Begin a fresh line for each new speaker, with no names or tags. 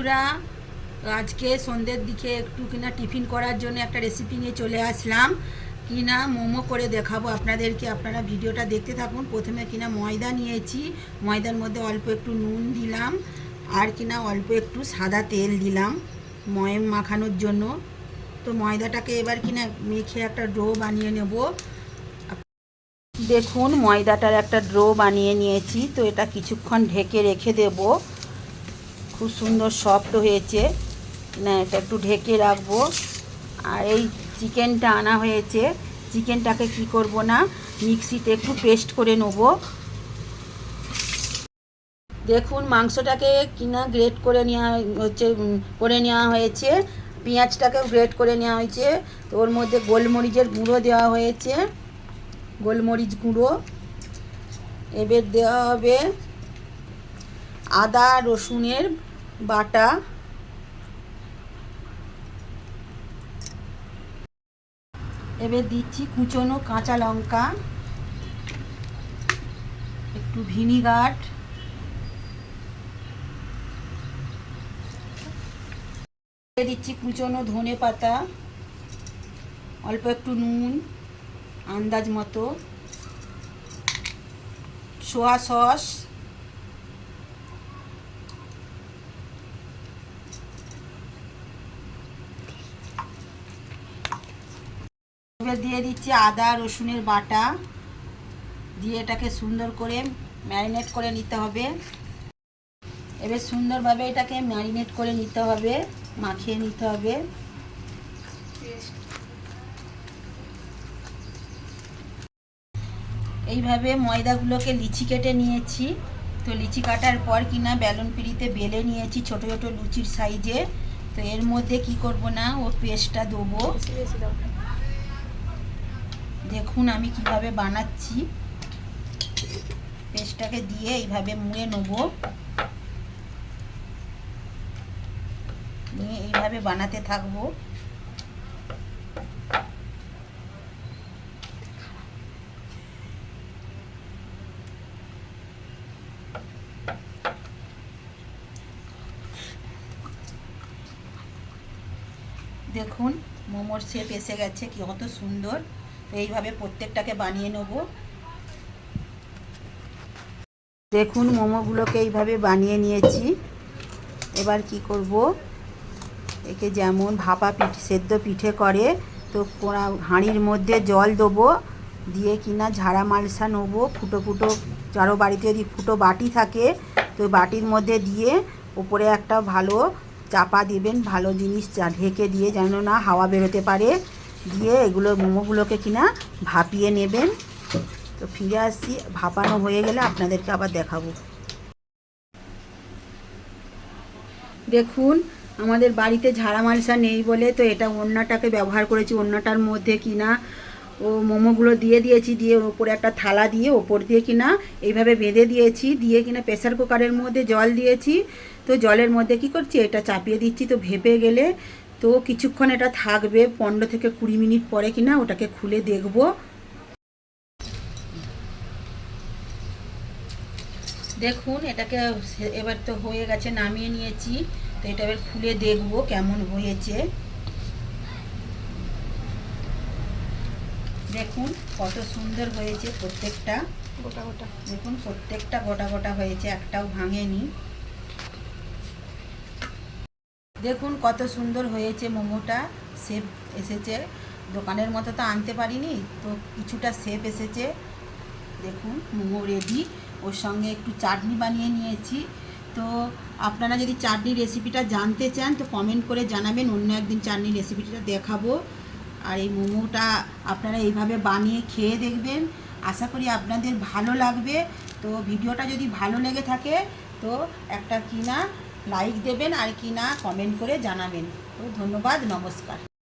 বন্ধুরা, আজকে সন্ধ্যের দিকে একটু কিনা টিফিন করার জন্য একটা রেসিপি নিয়ে চলে আসলাম। কিনা মোমো করে দেখাবো আপনাদেরকে। আপনারা ভিডিওটা দেখতে থাকুন। প্রথমে কিনা ময়দা নিয়েছি। ময়দার মধ্যে অল্প একটু নুন দিলাম আর কিনা অল্প একটু সাদা তেল দিলাম ময়ম মাখানোর জন্য। তো ময়দাটাকে এবার কিনা মেখে একটা ডো বানিয়ে নেব। দেখুন, ময়দাটার একটা ড্রো বানিয়ে নিয়েছি। তো এটা কিছুক্ষণ ঢেকে রেখে দেবো। খুব সুন্দর সফট হয়েছে। না, এটা একটু ঢেকে রাখব। আর এই চিকেনটা আনা হয়েছে। চিকেনটাকে কি করব না, মিক্সিতে একটু পেস্ট করে নেব। দেখুন, মাংসটাকে কিনা গ্রেট করে নেওয়া হচ্ছে করে নেওয়া হয়েছে। পেঁয়াজটাকেও গ্রেট করে নেওয়া হয়েছে। তো ওর মধ্যে গোলমরিচের গুঁড়ো দেওয়া হয়েছে। গোলমরিচ গুঁড়ো। এবার দেওয়া হবে আদা রসুনের বাটা। এবার দিচ্ছি কুচনো কাঁচা লঙ্কা, একটু ভিনিগার। দিচ্ছি কুচনো ধনে পাতা, অল্প একটু নুন, আন্দাজ মতো। সোয়া সস এবার দিয়ে দিচ্ছি আদা, রসুনের বাটা। দিয়ে এটাকে সুন্দর করে ম্যারিনেট করে নিতে হবে। এবার সুন্দরভাবে এটাকে ম্যারিনেট করে নিতে হবে, মাখিয়ে নিতে হবে। এইভাবে ময়দাগুলোকে লিচি কেটে নিয়েছি। তো লিচি কাটার পর কিনা বেলুন পিড়িতে বেলে নিয়েছি ছোট ছোট লুচির সাইজে। তো এর মধ্যে কি করব না, ও পেস্টটা দেবো। দেখুন আমি কীভাবে বানাচ্ছি। পেস্টটাকে দিয়ে এইভাবে মুড়ে নেব। নিয়ে এইভাবে বানাতে থাকব। দেখুন, মোমোর শেপ এসে গেছে, কি কত সুন্দর। এইভাবে প্রত্যেকটাকে বানিয়ে নেব। দেখুন, মোমোগুলোকে এইভাবে বানিয়ে নিয়েছি। এবার কি করব? একে যেমন ভাপা পিঠ, সেদ্ধ পিঠে করে, তো কোনা হাঁড়ির মধ্যে জল দেবো। দিয়ে কিনা ঝাড়া মালসা নেব। ফুটো ফুটো কারও বাড়িতে যদি ফুটো বাটি থাকে, তো বাটির মধ্যে দিয়ে উপরে একটা ভালো চাপা দিবেন, ভালো জিনিস ঢেকে দিয়ে, যেন না হাওয়া বেরোতে পারে। দিয়ে এগুলো মোমোগুলোকে কিনা ভাপিয়ে নেবেন। তো ফিরে আসছি ভাপানো হয়ে গেলে আপনাদেরকে আবার দেখাবো। দেখুন, আমাদের বাড়িতে ঝাড়া মালসা নেই বলে তো এটা ওড়নাটাকে ব্যবহার করেছি ওড়নাটার মধ্যে কিনা ও মোমোগুলো দিয়ে দিয়েছি, দিয়ে ওর উপরে একটা থালা দিয়ে ওপর দিয়ে কিনা এইভাবে বেঁধে দিয়েছি, দিয়ে কিনা প্রেসার কুকারের মধ্যে জল দিয়েছি। তো জলের মধ্যে কি করছি? এটা চাপিয়ে দিচ্ছি। তো ভেপে গেলে তো কিছুক্ষণ এটা থাকবে পনেরো থেকে কুড়ি মিনিট পরে কিনা ওটাকে খুলে দেখব। দেখুন এটাকে এবার তো হয়ে গেছে নামিয়ে নিয়েছি। তো এটা এবার খুলে দেখব কেমন হয়েছে। দেখুন কত সুন্দর হয়েছে প্রত্যেকটা।
গোটা গোটা।
দেখুন প্রত্যেকটা গোটা গোটা হয়েছে একটাও ভাঙেনি। দেখুন কত সুন্দর হয়েছে মোমোটা। শেপ এসেছে। দোকানের মতো তো আনতে পারিনি, তো কিছুটা শেপ এসেছে। দেখুন, মোমো রেডি ওর সঙ্গে একটু চাটনি বানিয়ে নিয়েছি। তো আপনারা যদি চাটনির রেসিপিটা জানতে চান, তো কমেন্ট করে জানাবেন। অন্য একদিন চাটনির রেসিপিটা দেখাবো। আর এই মোমোটা আপনারা এইভাবে বানিয়ে খেয়ে দেখবেন। আশা করি আপনাদের ভালো লাগবে। তো ভিডিওটা যদি ভালো লেগে থাকে, তো একটা কিনা লাইক দেবেন আর কি না কমেন্ট করে জানাবেন। ধন্যবাদ নমস্কার।